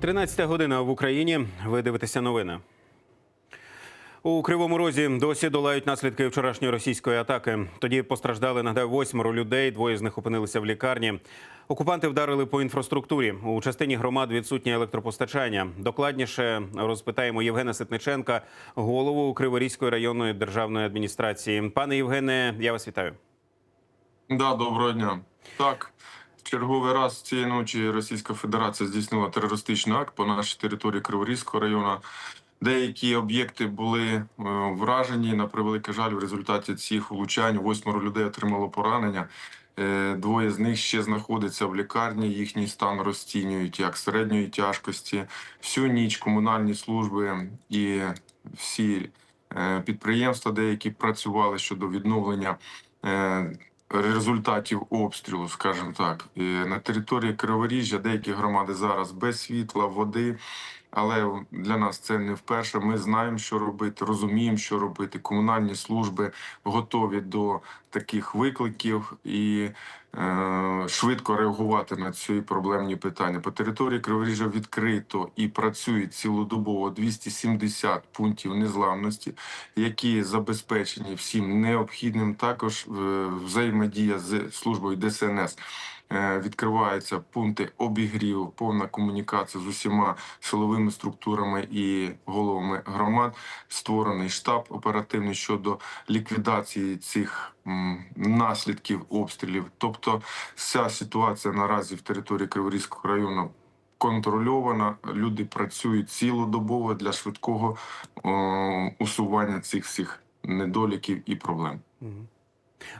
13 година в Україні. Ви дивитеся новини. У Кривому Розі досі долають наслідки вчорашньої російської атаки. Тоді постраждали нагадаю, восьмеро людей. Двоє з них опинилися в лікарні. Окупанти вдарили по інфраструктурі. У частині громад відсутнє електропостачання. Докладніше розпитаємо Євгена Ситниченка, голову Криворізької районної державної адміністрації. Пане Євгене, я вас вітаю. Да, доброго дня. Так, черговий раз цієї ночі Російська Федерація здійснила терористичний акт по нашій території Криворізького району. Деякі об'єкти були е, вражені на превеликий жаль. В результаті цих влучань восьмеро людей отримало поранення. Е, Двоє з них ще знаходяться в лікарні. Їхній стан розцінюють як середньої тяжкості. Всю ніч комунальні служби і всі е, підприємства, деякі працювали щодо відновлення результатів обстрілу, скажімо так. І на території Криворіжжя деякі громади зараз без світла, води. Але для нас це не вперше. Ми знаємо, що робити, розуміємо, що робити. Комунальні служби готові до таких викликів і е, швидко реагувати на ці проблемні питання. По території Криворіжжя відкрито і працює цілодобово 270 пунктів незламності, які забезпечені всім необхідним. Також е, взаємодія з службою ДСНС. Е, Відкриваються пункти обігріву, повна комунікація з усіма силовими структурами і головами громад. Створений штаб оперативний щодо ліквідації цих наслідків обстрілів. Тобто, вся ситуація наразі в території Криворізького району. Контрольована, люди працюють цілодобово для швидкого о, усування цих всіх недоліків і проблем.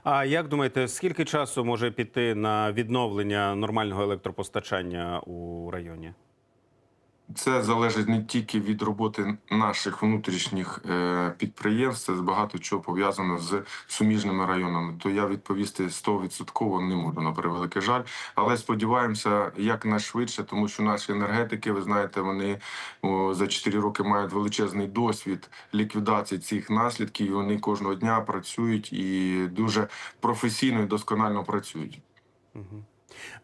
А як думаєте, скільки часу може піти на відновлення нормального електропостачання у районі? Це залежить не тільки від роботи наших внутрішніх е, підприємств, це багато чого пов'язано з суміжними районами. То я відповісти 100% не можу на превеликий жаль. Але сподіваємося, якнайшвидше, тому що наші енергетики, ви знаєте, вони за 4 роки мають величезний досвід ліквідації цих наслідків. і Вони кожного дня працюють і дуже професійно і досконально працюють.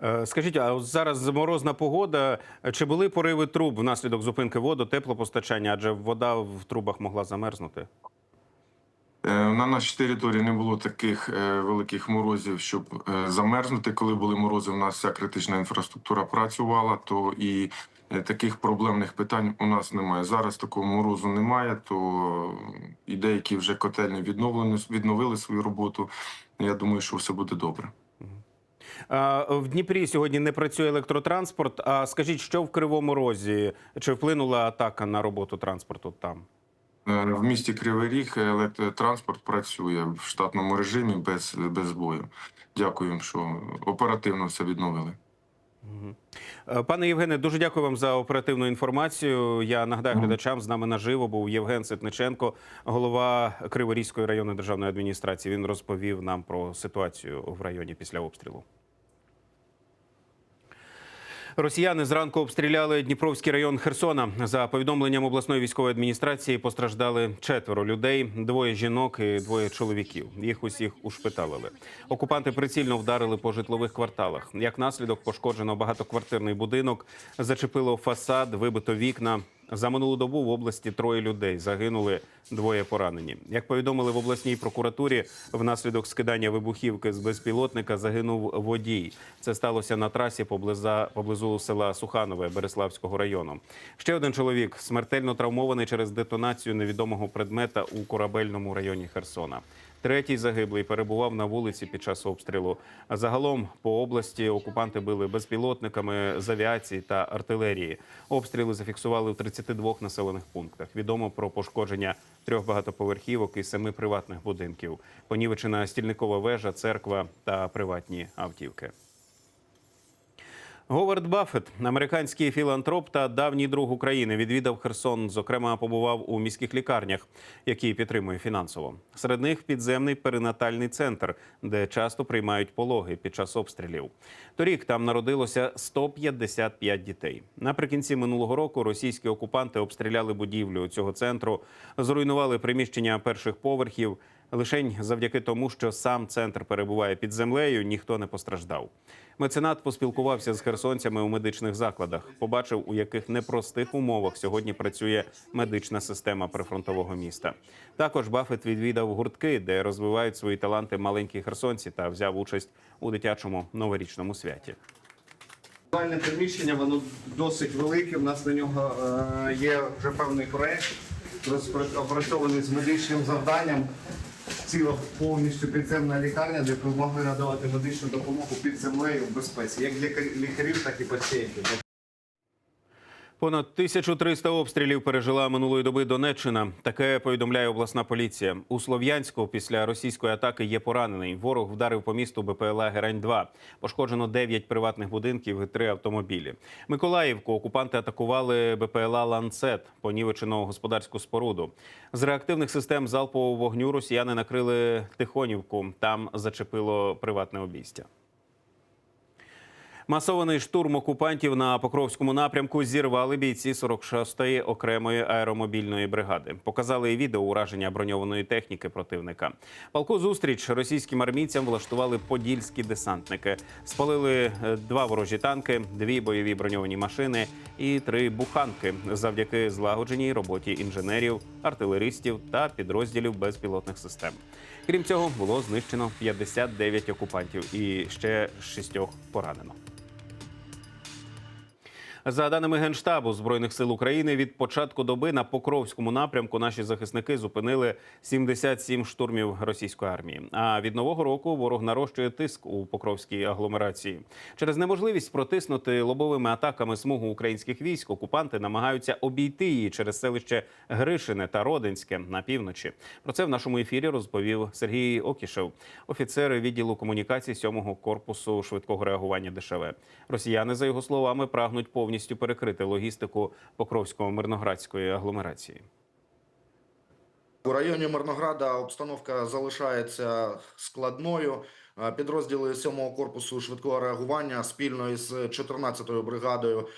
Е, Скажіть, а зараз морозна погода. Чи були пориви труб внаслідок зупинки воду, теплопостачання? Адже вода в трубах могла замерзнути? Е, На нашій території не було таких е, великих морозів, щоб замерзнути. Коли були морози, у нас вся критична інфраструктура працювала, то і таких проблемних питань у нас немає. Зараз такого морозу немає, то і деякі вже котельні відновлені, відновили свою роботу. Я думаю, що все буде добре. А, В Дніпрі сьогодні не працює електротранспорт. А скажіть, що в Кривому Розі? Чи вплинула атака на роботу транспорту там? Е, В місті Кривий Ріг електротранспорт працює в штатному режимі без, без збою. Дякую, що оперативно все відновили. Е, Пане Євгене, дуже дякую вам за оперативну інформацію. Я нагадаю глядачам з нами наживо був Євген Ситниченко, голова Криворізької районної державної адміністрації. Він розповів нам про ситуацію в районі після обстрілу. Росіяни зранку обстріляли Дніпровський район Херсона. За повідомленням обласної військової адміністрації постраждали четверо людей: двоє жінок і двоє чоловіків. Їх усіх ушпиталили. Окупанти прицільно вдарили по житлових кварталах. Як наслідок пошкоджено багатоквартирний будинок, зачепило фасад, вибито вікна. За минулу добу в області троє людей загинули, двоє поранені. Як повідомили в обласній прокуратурі, внаслідок скидання вибухівки з безпілотника загинув водій. Це сталося на трасі поблиза поблизу села Суханове Береславського району. Ще один чоловік смертельно травмований через детонацію невідомого предмета у корабельному районі Херсона. Третій загиблий перебував на вулиці під час обстрілу. Загалом по області окупанти били безпілотниками з авіації та артилерії. Обстріли зафіксували в 32 населених пунктах. Відомо про пошкодження трьох багатоповерхівок і семи приватних будинків. Понівечена стільникова вежа, церква та приватні автівки. Говард Баффет, американський філантроп та давній друг України, відвідав Херсон. Зокрема, побував у міських лікарнях, які підтримує фінансово. Серед них підземний перинатальний центр, де часто приймають пологи під час обстрілів. Торік там народилося 155 дітей. Наприкінці минулого року російські окупанти обстріляли будівлю цього центру, зруйнували приміщення перших поверхів. Лишень завдяки тому, що сам центр перебуває під землею, ніхто не постраждав. Меценат поспілкувався з херсонцями у медичних закладах. Побачив, у яких непростих умовах сьогодні працює медична система прифронтового міста. Також Бафет відвідав гуртки, де розвивають свої таланти маленькі херсонці, та взяв участь у дитячому новорічному святі. Загальне приміщення, воно досить велике. У нас на нього е, є вже певний проект, опрацьований з медичним завданням. Ціла повністю підземна лікарня, де ми могли надавати медичну допомогу під землею в безпеці, як для лікарів, так і пацієнтів. Понад 1300 обстрілів пережила минулої доби Донеччина. Таке повідомляє обласна поліція. У Слов'янську після російської атаки є поранений. Ворог вдарив по місту БПЛА Герань-2. Пошкоджено 9 приватних будинків і 3 автомобілі. Миколаївку окупанти атакували БПЛА Ланцет, понівечено господарську споруду. З реактивних систем залпового вогню росіяни накрили Тихонівку. Там зачепило приватне обійстя. Масований штурм окупантів на Покровському напрямку зірвали бійці 46-ї окремої аеромобільної бригади. Показали і відео ураження броньованої техніки противника. Палку зустріч російським армійцям влаштували подільські десантники. Спалили е, два ворожі танки, дві бойові броньовані машини і три буханки завдяки злагодженій роботі інженерів, артилеристів та підрозділів безпілотних систем. Крім цього, було знищено 59 окупантів і ще шістьох поранено. За даними Генштабу Збройних сил України, від початку доби на Покровському напрямку наші захисники зупинили 77 штурмів російської армії. А від нового року ворог нарощує тиск у Покровській агломерації. Через неможливість протиснути лобовими атаками смугу українських військ. Окупанти намагаються обійти її через селище Гришине та Родинське на півночі. Про це в нашому ефірі розповів Сергій Окішев, офіцер відділу комунікацій 7-го корпусу швидкого реагування ДШВ. Росіяни, за його словами, прагнуть повністю перекрити логістику Покровсько-Мирноградської агломерації. У районі Мирнограда обстановка залишається складною. Підрозділи 7-го корпусу швидкого реагування спільно із 14-ю бригадою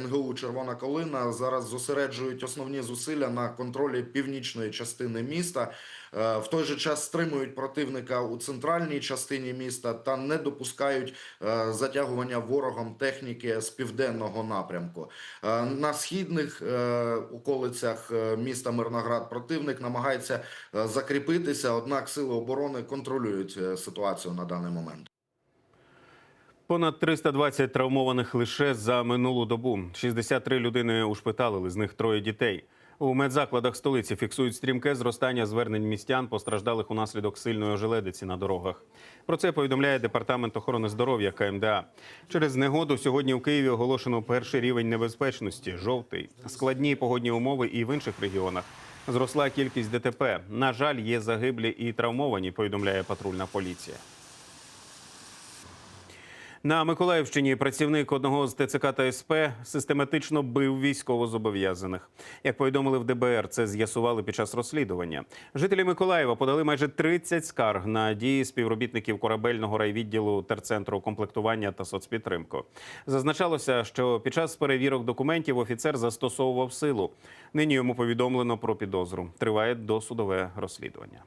НГУ Червона Калина зараз зосереджують основні зусилля на контролі північної частини міста. Е, В той же час стримують противника у центральній частині міста та не допускають е, затягування ворогом техніки з південного напрямку. Е, На східних е, околицях е, міста Мирноград противник намагається е, закріпитися, однак сили оборони контролюють е, ситуацію на даний момент. Понад 320 травмованих лише за минулу добу. 63 людини ушпиталили, з них троє дітей. У медзакладах столиці фіксують стрімке зростання звернень містян, постраждалих унаслідок сильної ожеледиці на дорогах. Про це повідомляє департамент охорони здоров'я КМДА. Через негоду сьогодні у Києві оголошено перший рівень небезпечності жовтий. Складні погодні умови і в інших регіонах. Зросла кількість ДТП. На жаль, є загиблі і травмовані. Повідомляє патрульна поліція. На Миколаївщині працівник одного з ТЦК та СП систематично бив військовозобов'язаних. Як повідомили в ДБР, це з'ясували під час розслідування. Жителі Миколаєва подали майже 30 скарг на дії співробітників корабельного райвідділу терцентру комплектування та соцпідтримку. Зазначалося, що під час перевірок документів офіцер застосовував силу. Нині йому повідомлено про підозру. Триває досудове розслідування.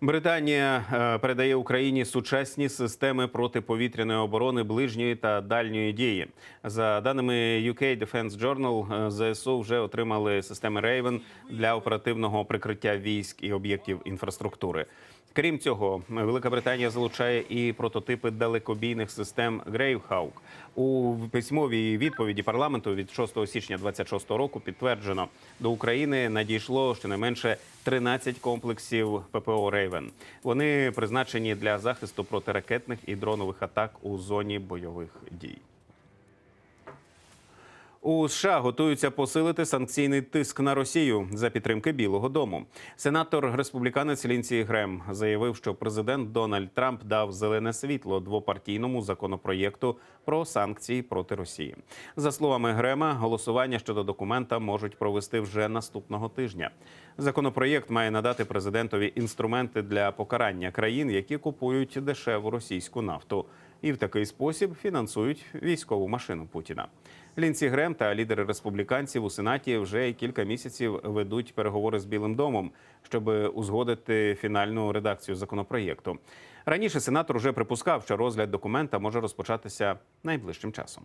Британія е, передає Україні сучасні системи протиповітряної оборони ближньої та дальньої дії. За даними UK Defense Journal, е, ЗСУ вже отримали системи Raven для оперативного прикриття військ і об'єктів інфраструктури. Крім цього, Велика Британія залучає і прототипи далекобійних систем Gravehawk. У письмовій відповіді парламенту від 6 січня 26 року підтверджено, до України надійшло щонайменше 13 комплексів ППО Рейвен. Вони призначені для захисту протиракетних і дронових атак у зоні бойових дій. У США готуються посилити санкційний тиск на Росію за підтримки Білого Дому. Сенатор республіканець Лінсі Грем заявив, що президент Дональд Трамп дав зелене світло двопартійному законопроєкту про санкції проти Росії. За словами Грема, голосування щодо документа можуть провести вже наступного тижня. Законопроєкт має надати президентові інструменти для покарання країн, які купують дешеву російську нафту. і в такий спосіб фінансують військову машину Путіна. Лінсі Грем та лідери республіканців у сенаті вже кілька місяців ведуть переговори з Білим домом, щоб узгодити фінальну редакцію законопроєкту. Раніше сенатор вже припускав, що розгляд документа може розпочатися найближчим часом.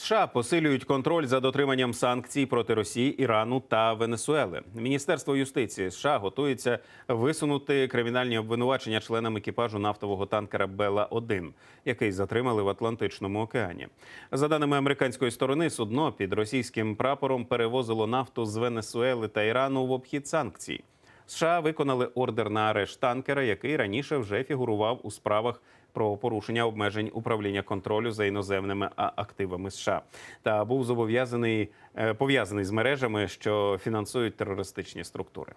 США посилюють контроль за дотриманням санкцій проти Росії, Ірану та Венесуели. Міністерство юстиції США готується висунути кримінальні обвинувачення членам екіпажу нафтового танкера Бела 1 який затримали в Атлантичному океані. За даними американської сторони, судно під російським прапором перевозило нафту з Венесуели та Ірану в обхід санкцій. США виконали ордер на арешт танкера, який раніше вже фігурував у справах про порушення обмежень управління контролю за іноземними активами США та був зобов'язаний е, пов'язаний з мережами, що фінансують терористичні структури.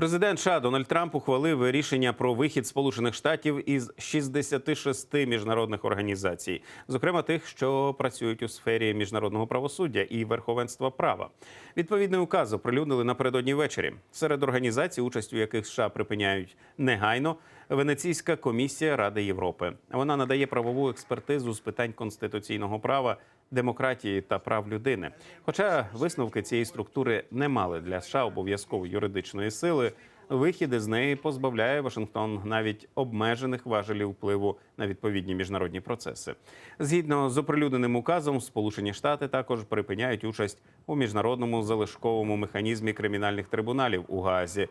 Президент США Дональд Трамп ухвалив рішення про вихід Сполучених Штатів із 66 міжнародних організацій, зокрема тих, що працюють у сфері міжнародного правосуддя і верховенства права. Відповідний указ оприлюднили напередодні ввечері. Серед організацій, участь у яких США припиняють негайно, Венеційська комісія Ради Європи. Вона надає правову експертизу з питань конституційного права, демократії та прав людини. Хоча висновки цієї структури не мали для США обов'язкової юридичної сили, вихід із неї позбавляє Вашингтон навіть обмежених важелів впливу на відповідні міжнародні процеси. Згідно з оприлюдненим указом, Сполучені Штати також припиняють участь у міжнародному залишковому механізмі кримінальних трибуналів у Гаазі.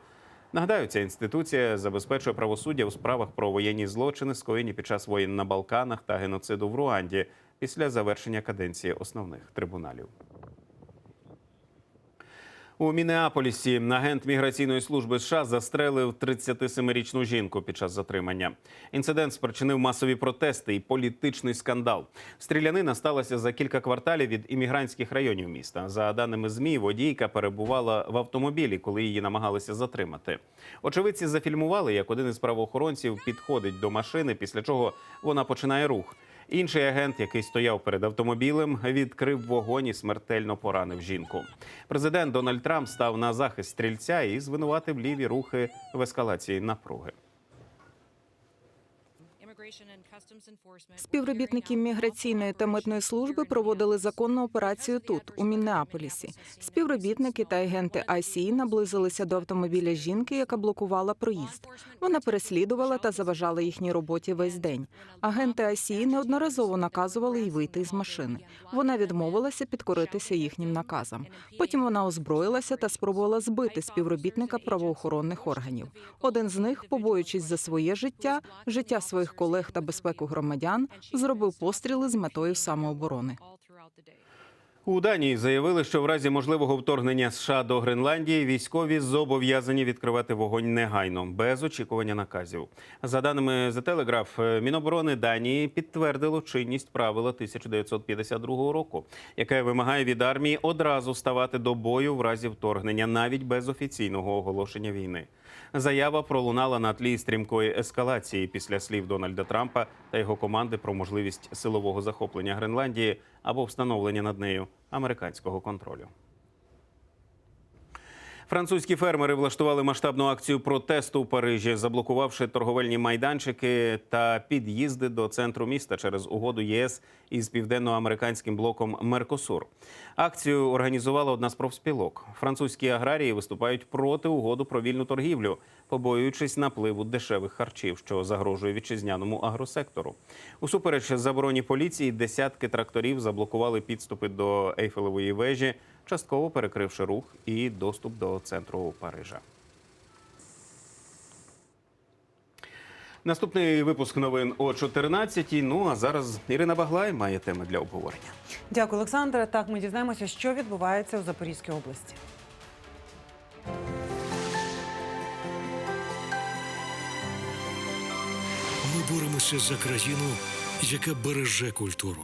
Нагадаю, ця інституція забезпечує правосуддя у справах про воєнні злочини, скоєні під час воєн на Балканах та геноциду в Руанді після завершення каденції основних трибуналів. У Мінеаполісі агент міграційної служби США застрелив 37-річну жінку під час затримання. Інцидент спричинив масові протести і політичний скандал. Стрілянина сталася за кілька кварталів від іммігрантських районів міста. За даними змі, водійка перебувала в автомобілі, коли її намагалися затримати. Очевидці зафільмували, як один із правоохоронців підходить до машини, після чого вона починає рух. Інший агент, який стояв перед автомобілем, відкрив вогонь і смертельно поранив жінку. Президент Дональд Трамп став на захист стрільця і звинуватив ліві рухи в ескалації напруги. Співробітники міграційної та митної служби проводили законну операцію тут, у Міннеаполісі. Співробітники та агенти ICE наблизилися до автомобіля жінки, яка блокувала проїзд. Вона переслідувала та заважала їхній роботі весь день. Агенти ICE неодноразово наказували їй вийти з машини. Вона відмовилася підкоритися їхнім наказам. Потім вона озброїлася та спробувала збити співробітника правоохоронних органів. Один з них, побоюючись за своє життя, життя своїх колег та безпеку громадян, зробив постріли з метою самооборони. У Данії заявили, що в разі можливого вторгнення США до Гренландії військові зобов'язані відкривати вогонь негайно, без очікування наказів. За даними The Telegraph, Міноборони Данії підтвердило чинність правила 1952 року, яке вимагає від армії одразу ставати до бою в разі вторгнення, навіть без офіційного оголошення війни. Заява пролунала на тлі стрімкої ескалації після слів Дональда Трампа та його команди про можливість силового захоплення Гренландії або встановлення над нею американського контролю. Французькі фермери влаштували масштабну акцію протесту у Парижі, заблокувавши торговельні майданчики та під'їзди до центру міста через угоду ЄС із південноамериканським блоком Меркосур. Акцію організувала одна з профспілок. Французькі аграрії виступають проти угоду про вільну торгівлю, побоюючись напливу дешевих харчів, що загрожує вітчизняному агросектору. Усупереч забороні поліції, десятки тракторів заблокували підступи до Ейфелевої вежі, частково перекривши рух і доступ до центру Парижа. Наступний випуск новин о 14 Ну а зараз Ірина Баглай має теми для обговорення. Дякую, Олександре. Так, ми дізнаємося, що відбувається у Запорізькій області. Ми боремося за країну, яка береже культуру.